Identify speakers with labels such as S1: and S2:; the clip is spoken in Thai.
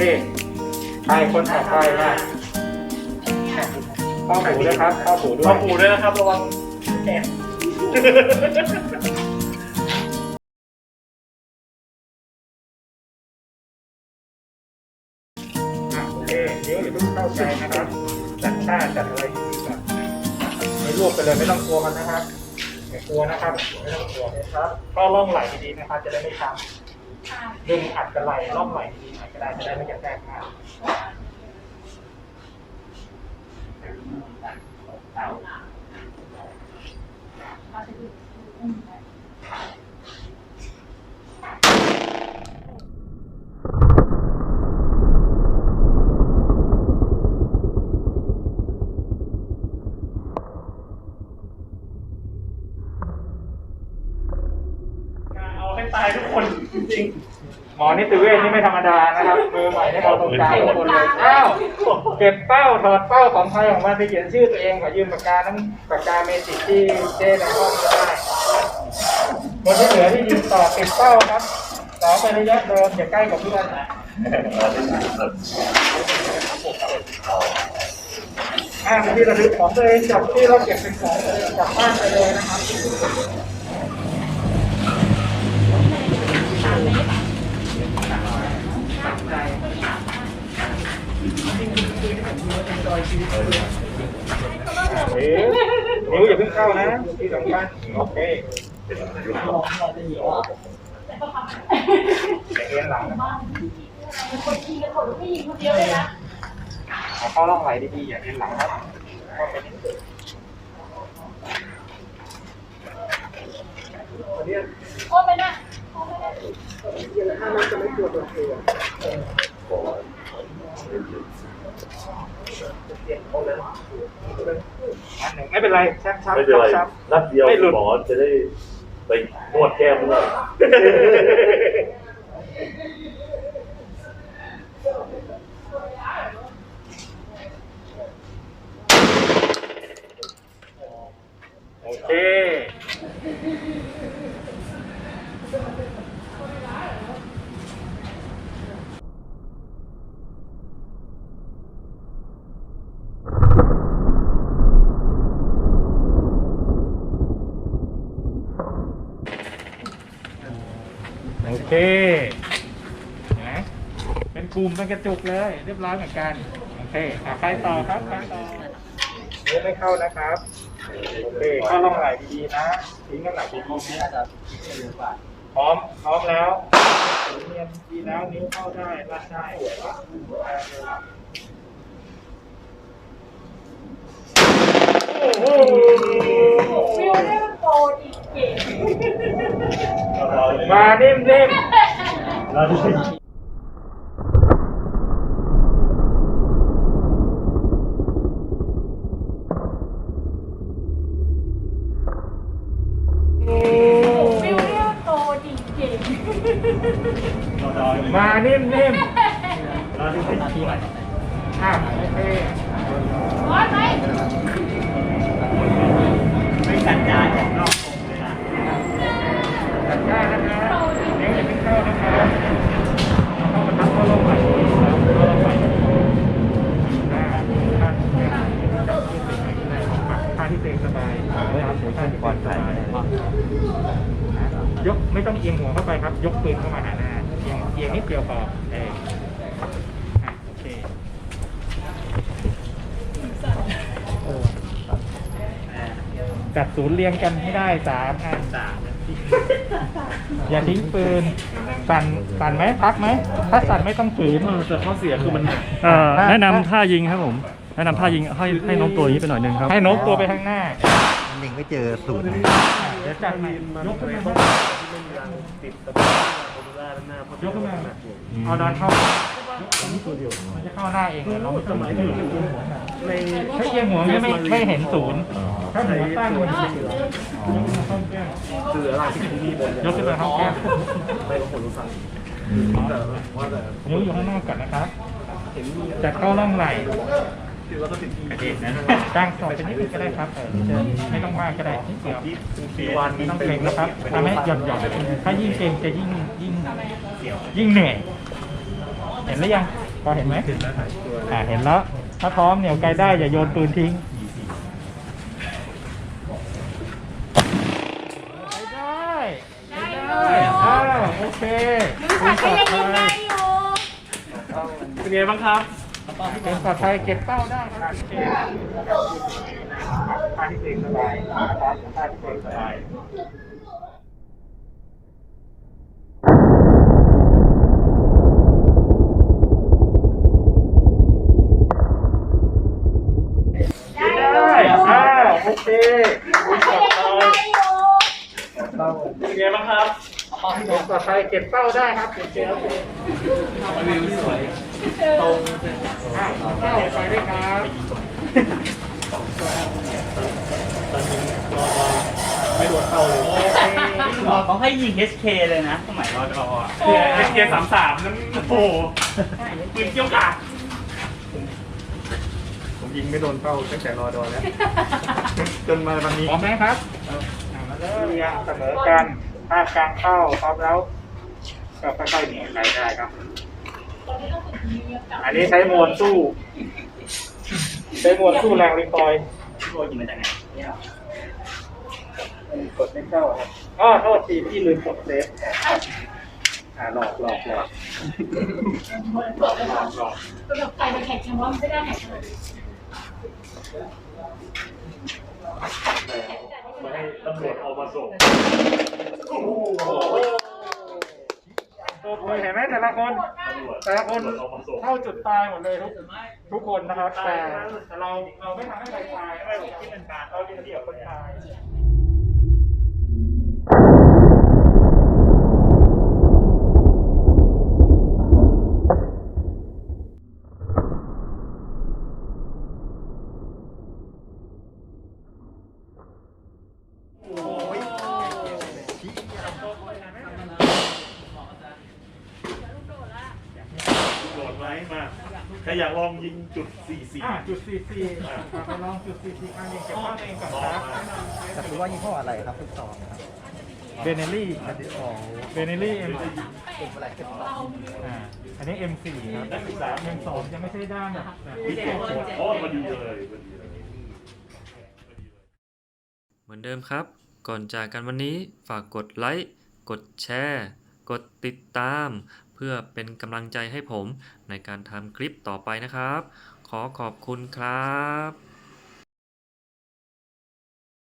S1: เคใครคนต่อไปนะข้อหูด้วยครับข้อหูด้ว
S2: ขอยปูด้วยนะครับระวังแอบ
S1: อะโอเคนิ้วอย่าเพิ่งเข้าใจนะครับ จัดท่าจัดอะไรดีๆก่อนไม่รวบไปเลยไม่ต้องกลัวมันนะครับอย่ากลัวนะครับไม่ต้องกลัวนะครับ ก็ล่องไหลดีๆนะครับ จะได้ไม่ช้ำ ดึงอัดกระไหลล่องไหลดีๆหน่อยก็ได้จะได้ไม่กระแทกมาก
S2: เอาให้ตายทุกคน จริง
S1: หมอนิติเวชนี่ไม่ธรรมดานะครับ มือใหม่ได้เอาตรงกลางคนเลยอ้าวเก็บเป้าถอดเป้าของใครของมันไปเขียนชื่อตัวเองขอยืมปากกาน้ำปากกาเมจิกที่เจ้ในห้องก็ได้คนที่เหลือที่ยืนต่อติดเป้าครับต่อไประยะเดิมอย่าใกล้กับเพื่อนนะอ่าเป็นที่ระลึกของตัวเองจับที่เราเก็บเป็นของตัวเองกลับบ้านไปเลยนะครับ เอ๊ะนิ้วอย่าเพิ่งเข้านะที่สำคัญโอเคแต่เอียงหลังนะ
S3: คนยิงกับคนไม่ยิงคนเดียวเลยนะ
S1: เอาเข้าร่องไหลดีๆอย่าเอียงหลังครับเข้ไปนิดนึง
S3: โอ้ไม่นะโอ้ไม่นะ
S1: ถ้ามันจะไม่ปวดตัวตัว อันหนึ่งไม่เป็นไรชักชัก
S4: ไม่เป็นไร
S1: ชัก
S4: นัดเดียว
S1: ไม่หลุด
S4: หมอจะได้ไปนวดแก้มเลย
S1: โอเค โอเคนะเป็นกลุ่มเป็นกระจุกเลย เรียบร้อยเหมือนกัน โอเคอะใครต่อครับใครต่อเนี้ไม่เข้านะครับ โอเคเข้าลองไหลดีๆนะ ทิ้งน้ำหนักดีๆนะครับพร้อม พร้อมแล้วเนียนดีแล้วนิ้วเข้าได้รัดได้โอ้โห
S3: วิวเนี่ยมันโตจริงเก่ง
S1: มานิ่มๆโอ้
S3: วิวเนี่ยมันโตจริงเก่ง
S1: มานิ่มๆอะโอเค
S3: ร้อนไหม
S2: ไม่สัญญาณจากนอกตรงเลยนะ
S1: จัดการนะครับเดี๋ ยวองปาลงไปอ่าท่าที่เป็งสบายนะครับท่าที่ก่อนใส่ยกไม่ต้องเอียงหัวเข้าไปครับ ยกปืนเข้ามาหาหน้าเอียงเอียงนิดเดียวพอเอออะโอเคจัดศูนย์เรียงกันให้ได้สามอัน
S2: สาม
S1: อย่าทิ้งปืน สั่น สั่นไหมพักไหม ถ้าสั่นไม่ต้องฝืน
S2: แต่ข้อเสียคือมันหนัก
S5: เอ่อแนะนำท่ายิงครับผม แนะนำท่ายิงให้ให้โน้มตัวอย่างนี้ไปหน่อยหนึงครับ
S1: ให้โน้มตัวไปข้างหน้า
S6: หนึ่งไม่เจอศูนย์
S1: เดี๋ยวจัดใหม่ยกขึ้นมา
S2: ติดตะปูโคโรล่าด้านหน้าย
S1: กขึ้นมาเอาดอนเข้ามันจะเข้าหน้าเองเลยเราไม่ต้องมาเอียงหัวในถ้าเอียงหัวไม่ไม่ไม่เห็นศูนย์ถ้าหัวตั้งมันจะเห็นยกขึ้นมาข้างแก้ม
S2: คืออะไรที่มีบน
S1: ยกขึ้นมาข้างแก้ม
S2: ไม่ก็คนรู้สั่งแต่ว่าแต่
S1: นิ้วอยู่ข้างนอกก่อนนะครับจัดเข้าร่องไหล่
S2: คือเราต้องติดที่
S1: กระเด็นนะตั้งสองเป็นนิดนึงก็ได้ครับเออเชิญไม่ต้องมากก็ได้นิดเดียว
S2: ปีวัน
S1: ไม่ต้องเกรงนะครับทำให้หย่อนหย่อนถ้ายิ่งเกรงจะยิ่งยิ่งยิ่งเหนื่อย เห็นหรือยัง พอเห็นไหมเห็นแล้วอ่าเห็นแล้ว ถ้าพร้อมเหนี่ยวไกลได้อย่าโยนปืนทิ้งไปได้ไปได้อ้าวโอเค
S3: มือขาดก็ยังยิงได้อยู่
S2: เป็นไงบ้างครับ
S1: เป็นปลอดภัยเก็บเป้าได้ครับท่าที่เองสบายท่าที่เองสบาย
S3: ได้อ
S1: ได้
S3: ยู่
S1: อ้าวโอเค
S3: มือขาดก็ยังยิงได้อยู่
S2: เป็นไงบ้างครับ
S1: เป็นปลอดภัยเก็บเป้าได้ครับเก็บเป้าได้
S2: วิวสวย
S1: ตรงเข้าไปด้วยครับ
S2: ไม่โดนเข้าเลย
S1: เขา
S7: ให้ยิง HK เลยนะสมัยรอดออะ
S2: เอสเกสามสามนั่นโอ้โหปืนเกี่ยวกาด
S1: ผมยิงไม่โดนเป้าตั้งแต่รอดอแล้ว จนมาวันนี้พร้อมไหมครับมาเลยเสมอกัน ภาพกลางเข้าพร้อมแล้วก็ค่อยๆหนีไปได้ครับอันนี้ใช้มวลสู้ ใช้มวลสู้แรงรีคอยล์
S7: โดนยิงมาจากไหนเนี่ย
S1: กดไม่เข้าครับอ๋อโทษทีพี่ลืมกดเซฟอ่าหลอกหลอกหลอกหลอกหลอกหลอก
S3: แบบใส่ไปแข่งแข่งว่ามันไม่ได้แข่ง
S4: มาให้ตำรวจเอามาส่ง
S1: โอ้โหเห็นไหมแต่ละคน
S4: ตำรวจ
S1: แต่ละคน
S4: ตำรวจเอามาส่ง
S1: เข้าจุดตายหมดเลยทุกทุกคนนะครับแต่แต่เราเราไม่ทำให้ใครตายไม่คิดเป็นการเราเดียวคนตาย
S4: โดดไหมมา ใครอยากลองยิงจุดสี่สี่
S1: อะจุดสี่สี่มาลองจุดสี่สี่อันนี้เก็บข้อเองก่อนครับ
S6: แต่คือว่ายี่ห้ออะไรครับทุกซองครับ
S1: เบเนลลี่เบเนลลี่เอ็ม
S6: เป็นอะไรเป็นซอง
S1: อ่าอันนี้ M4 ครับ M2 จะไม่ใช่ด้ามแบบแบบ
S4: วิเศษโคตรโอ้มาดีเลยมาดีเลย
S5: เหมือนเดิมครับ ก่อนจากกันวันนี้ฝากกดไลค์ กดแชร์ กดติดตาม เพื่อเป็นกำลังใจให้ผมในการทำคลิปต่อไปนะครับ ขอขอบคุณครับ